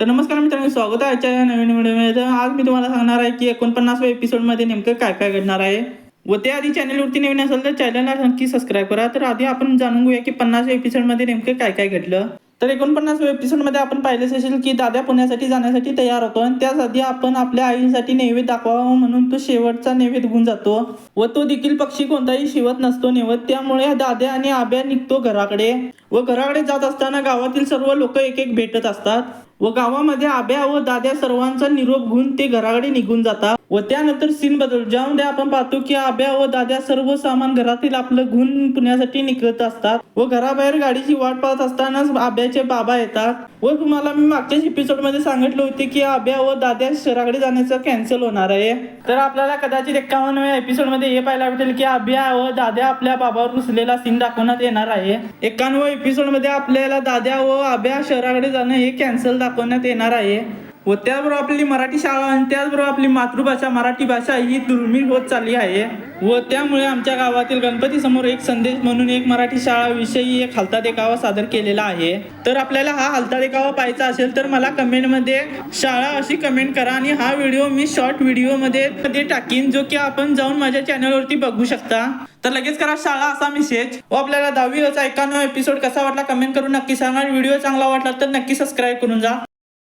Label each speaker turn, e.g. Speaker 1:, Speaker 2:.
Speaker 1: तर नमस्कार मित्रांनो स्वागत आहे आजच्या या नवीन व्हिडिओमध्ये. आज मी तुम्हाला सांगणार आहे की एकोणपन्नासव्या एपिसोडमध्ये नेमकं काय काय घडणार आहे. व ते आधी चॅनलवरती नवीन असेल तर चॅनलला नक्की सबस्क्राईब करा. तर आधी आपण जाणून घेऊया की पन्नासव्या एपिसोडमध्ये नेमकं काय काय घडलं. तर एकोणपन्नासव्या एपिसोडमध्ये आपण पाहिलंच असेल की दादा पुण्यासाठी जाण्यासाठी तयार होतो आणि त्यासाठी आपण आपल्या आईसाठी नैवेद्य दाखवावा म्हणून तो शेवटचा नैवेद्य गुण जातो. व तो देखील पक्षी कोणताही शिवत नसतो नेवत. त्यामुळे दाद्या आणि आब्या निघतो घराकडे. व घराकडे जात असताना गावातील सर्व लोक एक एक भेटत असतात. व गावामध्ये आब्या व दाद्या सर्वांचा निरोप घेऊन ते घराकडे निघून जातात. व त्यानंतर सीन बदल. ज्यामध्ये आपण पाहतो की आब्या व दाद्या सर्व सामान घरातील आपलं घेऊन पुण्यासाठी निघत असतात. व घराबाहेर गाडीची वाट पाहत असतानाच आब्याचे बाबा येतात. व तुम्हाला मी मागच्याच एपिसोडमध्ये सांगितलं होते की आब्या व दाद्या शहराकडे जाण्याचं कॅन्सल होणार आहे. तर आपल्याला कदाचित एकावन्नव्या एपिसोडमध्ये हे पाहायला भेटेल की आब्या व दाद्या आपल्या बाबावर रुसलेला सीन दाखवण्यात येणार आहे. एकावन्न एपिसोडमध्ये आपल्याला दाद्या व आब्या शहराकडे जाणं हे कॅन्सल दाखवण्यात येणार आहे. व त्याचबरोबर आपली मराठी शाळा आणि त्याचबरोबर आपली मातृभाषा मराठी भाषा ही दुर्मिळ होत चालली आहे. व त्यामुळे आमच्या गावातील गणपती समोर एक संदेश म्हणून एक मराठी शाळा विषयी एक हलता देखावा सादर केलेला आहे. तर आपल्याला हा हलता देखावा पाहायचा असेल तर मला कमेंटमध्ये शाळा अशी कमेंट करा आणि हा व्हिडिओ मी शॉर्ट व्हिडिओमध्ये मध्ये टाकीन जो की आपण जाऊन माझ्या चॅनलवरती बघू शकता. तर लगेच करा शाळा असा मेसेज व आपल्याला दहावी एकाण्णव एपिसोड कसा वाटला कमेंट करून नक्की सांगा. व्हिडिओ चांगला वाटला तर नक्की सबस्क्राईब करून जा.